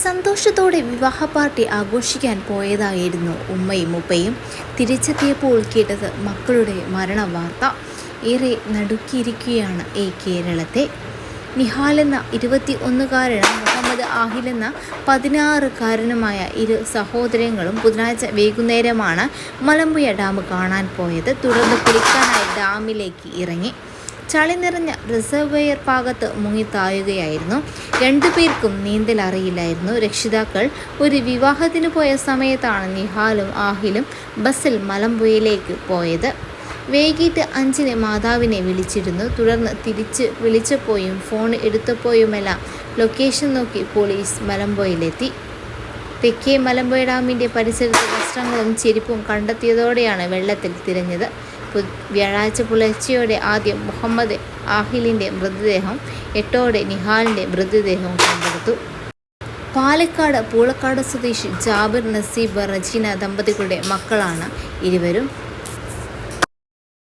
സന്തോഷത്തോടെ വിവാഹ പാർട്ടി ആഘോഷിക്കാൻ പോയതായിരുന്നു ഉമ്മയും ഉപ്പയും. തിരിച്ചെത്തിയപ്പോൾ കേട്ടത് മക്കളുടെ മരണവാർത്ത. ഏറെ നടുക്കിയിരിക്കുകയാണ് ഈ കേരളത്തെ. നിഹാൽ എന്ന ഇരുപത്തി ഒന്നുകാരനും മുഹമ്മദ് ആഹിൽ എന്ന പതിനാറുകാരനുമായ ഇരു സഹോദരങ്ങളും ബുധനാഴ്ച വൈകുന്നേരമാണ് മലമ്പുഴ ഡാം കാണാൻ പോയത്. തുടർന്ന് കുളിക്കാനായി ഡാമിലേക്ക് ഇറങ്ങി. ചളി നിറഞ്ഞ റിസർവെയർ ഭാഗത്ത് മുങ്ങിത്താഴുകയായിരുന്നു രണ്ടുപേർക്കും നീന്തൽ അറിയില്ലായിരുന്നു. രക്ഷിതാക്കൾ ഒരു വിവാഹത്തിന് പോയ സമയത്താണ് നിഹാലും ആഹിലും ബസ്സിൽ മലമ്പുഴയിലേക്ക് പോയത്. വൈകിട്ട് അഞ്ചിന് മാതാവിനെ വിളിച്ചിരുന്നു. തുടർന്ന് തിരിച്ച് വിളിച്ചപ്പോഴും ഫോൺ എടുത്തപ്പോഴുമെല്ലാം ലൊക്കേഷൻ നോക്കി പോലീസ് മലമ്പുഴയിലെത്തി. തെക്കേ മലമ്പുഴ ഡാമിന്റെ പരിസരത്ത് വസ്ത്രങ്ങളും ചെരുപ്പും കണ്ടെത്തിയതോടെയാണ് വെള്ളത്തിൽ തിരഞ്ഞത്. വ്യാഴാഴ്ച പുലർച്ചയോടെ ആദ്യം മുഹമ്മദ് ആഹിലിന്റെ മൃതദേഹം എട്ടോടെ നിഹാലിന്റെ മൃതദേഹവും കണ്ടെടുത്തു. പാലക്കാട് പൂളക്കാട് സ്വദേശി ജാബിർ നസീബ് റജീന ദമ്പതികളുടെ മക്കളാണ് ഇരുവരും.